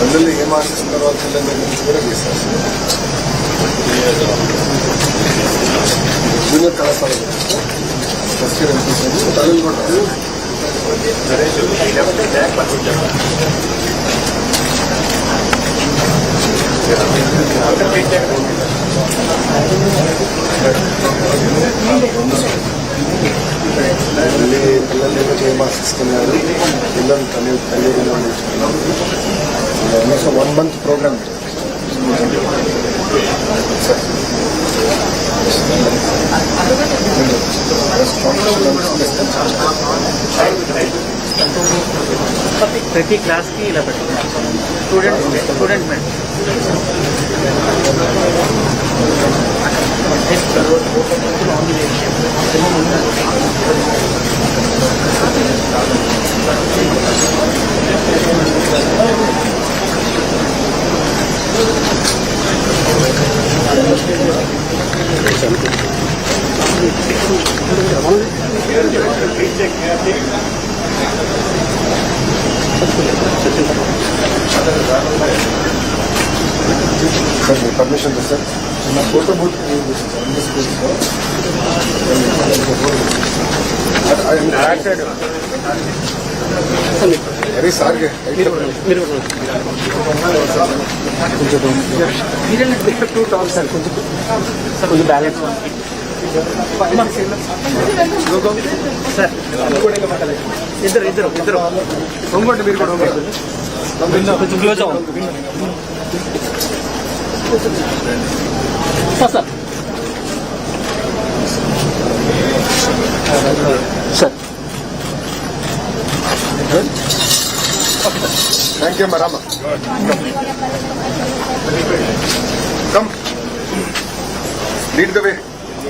తల్లులు ఏం ఆశిస్తున్నారో వాళ్ళ పిల్లల దగ్గర నుంచి కూడా చేశారు జూనియర్ కళాశాల ఫస్ట్ ఇయర్ అనిపించింది తల్లులు కూడా. తల్లి పిల్లలు ఏదో ఏం ఆశిస్తున్నారు పిల్లలు తల్లి తల్లి ఆల్మోస్ట్ వన్ మంత్ ప్రోగ్రామ్ ప్రతి క్లాస్కి ఇలా పెట్టుకున్నాం स्टूडेंट स्टूडेंट में Thank you. సార్ మీ పర్మిషన్ సార్ నా ఫోటో బూత్ అరే సార్ మీరు టూ టాల్ సార్ కొంచెం కొంచెం బ్యాలెన్స్ సార్ ఇద్దరు ఇద్దరు ఇద్దరు ఇంకోటి మీరు కూడా కొంచెం క్లోజ్ అవ్వండి sir sir thank you Rama come lead the way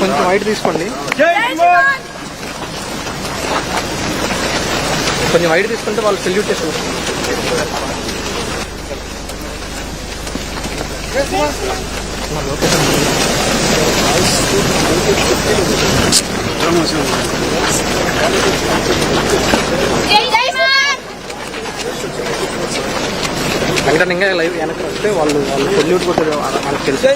కొంచెం వైట్ తీసుకోండి. కొంచెం వైట్ తీసుకుంటే వాళ్ళు సెల్యూట్ చేస్తారు. జై సంఘటనగా లైవ్ వాళ్ళు వాళ్ళు పొల్యూట్ కొట్టారు మనకు తెలుసు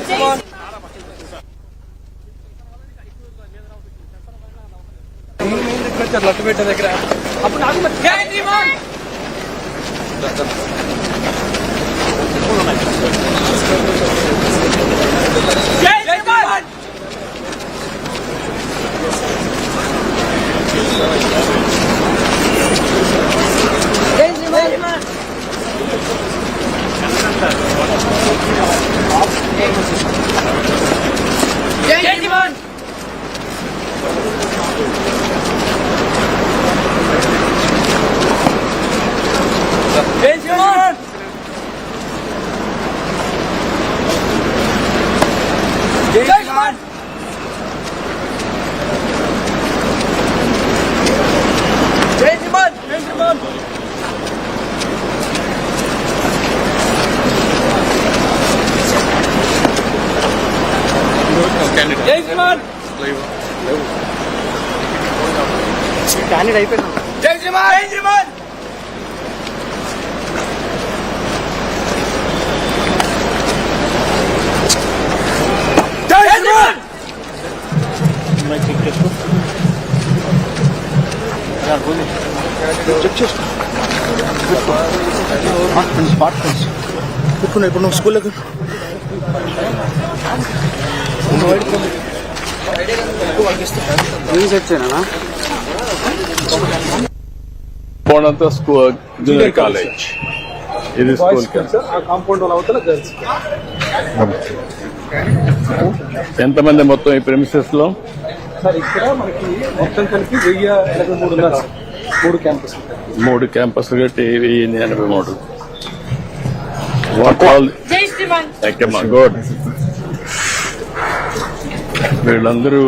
దగ్గర హండ్రెడ్ అయిపోయింది. జై శ్రీమాన్! జై శ్రీమాన్! స్పాట్ ఇప్పుడు ఇప్పుడు నువ్వు స్కూల్లోకి న్యూస్ వచ్చానా పోనంత స్కూల్ జూనియర్ కాలేజ్ ఇది స్కూల్ ఆ కాంపౌండ్ ఎంతమంది మొత్తం ఈ ప్రెమిసెస్లో? సార్ ఇక్కడ మనకి మొత్తం కలిపి వెయ్యి ఎనభై మూడు క్యాంపస్ మూడు కట్టి వెయ్యి ఎనభై మూడు. గుడ్ వీళ్ళందరూ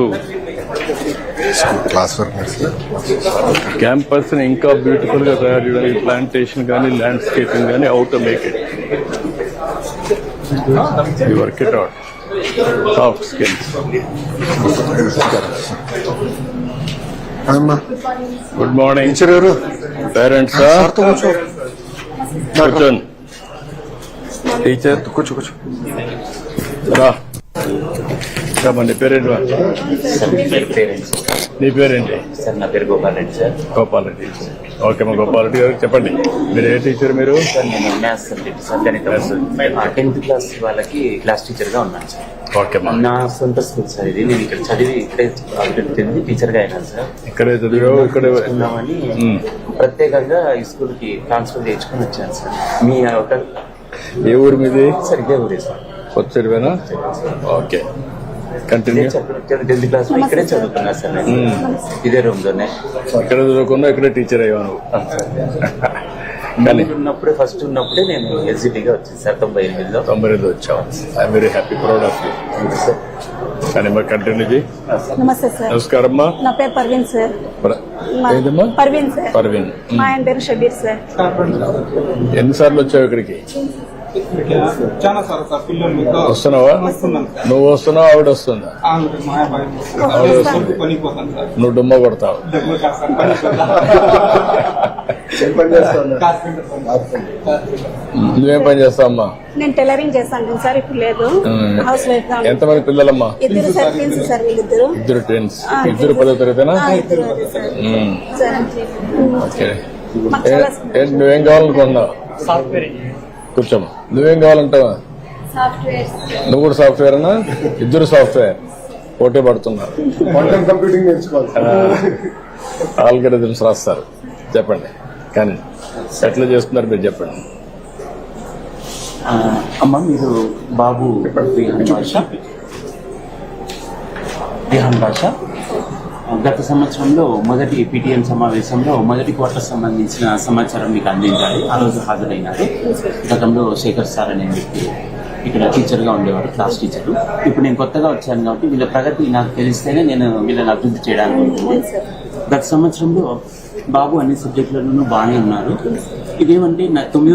క్లాస్ వర్క్ నడుస్తుంది క్యాంపస్ని ఇంకా బ్యూటిఫుల్గా తయారు చేయడానికి ప్లాంటేషన్ కానీ ల్యాండ్స్కేపింగ్ కానీ out make it you work it out soft skills అమ్మా గుడ్ మార్నింగ్ టీచర్ గారు పేరెంట్స్ సార్తో కూర్చో కూర్చోండి టీచర్ కూర్చో కూర్చో. రా రమ్మా, నీ పేరేంటి వా? సార్ మీ పేరు పేరెంట్స్. నీ పేరేంటి? సార్ నా పేరు గోపాల్ రెడ్డి సార్. గోపాల్ రెడ్డి. ఓకే మా గోపాల్ రెడ్డి గారు చెప్పండి. మీరు ఏ టీచర్ మీరు? సార్ నేను మ్యాథ్స్ సబ్జెక్ట్ సార్ గణితం. టెన్త్ క్లాస్ వాళ్ళకి క్లాస్ టీచర్గా ఉన్నాను సార్. ఓకే నా సొంత స్కూల్ సార్ ఇది. నేను ఇక్కడ చదివి ఇక్కడే అభివృద్ధి టీచర్గా అయినాను సార్. ఇక్కడే చదివావు ఇక్కడే ఉన్నామని. ప్రత్యేకంగా ఈ స్కూల్కి ట్రాన్స్ఫర్ చేయించుకొని వచ్చాను సార్. మీ ఒక ఏ ఊరు మీది? సార్ ఇదే ఊరే సార్. కొత్తవేనా ఓకే. కంటిన్యూ టెన్త్ క్లాస్లో ఇక్కడే చదువుకున్నా సార్. నేను. ఇదే రూమ్లోనే. ఇక్కడ చదువుకున్నా ఇక్కడే టీచర్ అయ్యావు నువ్వు. ఉన్నప్పుడే ఫస్ట్ ఉన్నప్పుడే నేను ఎస్జిటిగా వచ్చింది సార్ తొంభై ఎనిమిదిలో. తొంభై ఐదు వచ్చావు I'm very happy proud of you కానీ మరి కంటిన్యూ నమస్తే సార్. నమస్కారం అమ్మా. నా పేరు పర్వీన్ సార్. పర్వీన్ సార్. పర్వీన్. మా ఆయన పేరు షబీర్ సార్. ఎన్నిసార్లు వచ్చావు ఇక్కడికి? వస్తున్నావా? నువ్వు వస్తున్నావు? ఆవిడ వస్తుందా? ఆవిడ నువ్వు డుమ్మ కొడతావు. నువ్వేం పని చేస్తావు అమ్మా నేను టైలరింగ్ చేస్తాను సార్ ఇప్పుడు లేదు. హౌస్ వైఫ్ ఎంతమంది పిల్లలమ్మా? ఇద్దరు సార్ ట్విన్స్ సార్ వీళ్ళిద్దరు. ఇద్దరు ట్రెండ్స్ ఆ, ఇద్దరు పదో తరగతినా? ఓకే. నువ్వేం కావాలనుకున్నావు కూర్చోమ్మా నువ్వేం కావాలంటావా? సాఫ్ట్వేర్. నువ్వు కూడా సాఫ్ట్వేర్ అన్నా? ఇద్దరు సాఫ్ట్వేర్. పోటీ పడుతున్నారు. కంప్యూటింగ్ నేర్చుకోవాలి. ఆల్గరిథమ్స్ రాస్తారు. చెప్పండి. కానీ ఎట్లా చేస్తున్నారు మీరు చెప్పండి. అమ్మ మీరు బాబు భాష? విహాన్ భాష? గత సంవత్సరంలో మొదటి పిటిఎం సమావేశంలో మొదటి క్వార్టర్ సంబంధించిన సమాచారం మీకు అందించాలి. ఆ రోజు హాజరైనారు. గతంలో శేఖర్ సార్ అనే వ్యక్తి ఇక్కడ టీచర్గా ఉండేవారు క్లాస్ టీచర్. ఇప్పుడు నేను కొత్తగా వచ్చాను కాబట్టి వీళ్ళ ప్రగతి నాకు తెలిస్తేనే నేను వీళ్ళని అభివృద్ధి చేయడానికి గత సంవత్సరంలో బాబు అన్ని సబ్జెక్టులలోనూ బాగానే ఉన్నారు. ఇదేమంటే నా తొమ్మిదో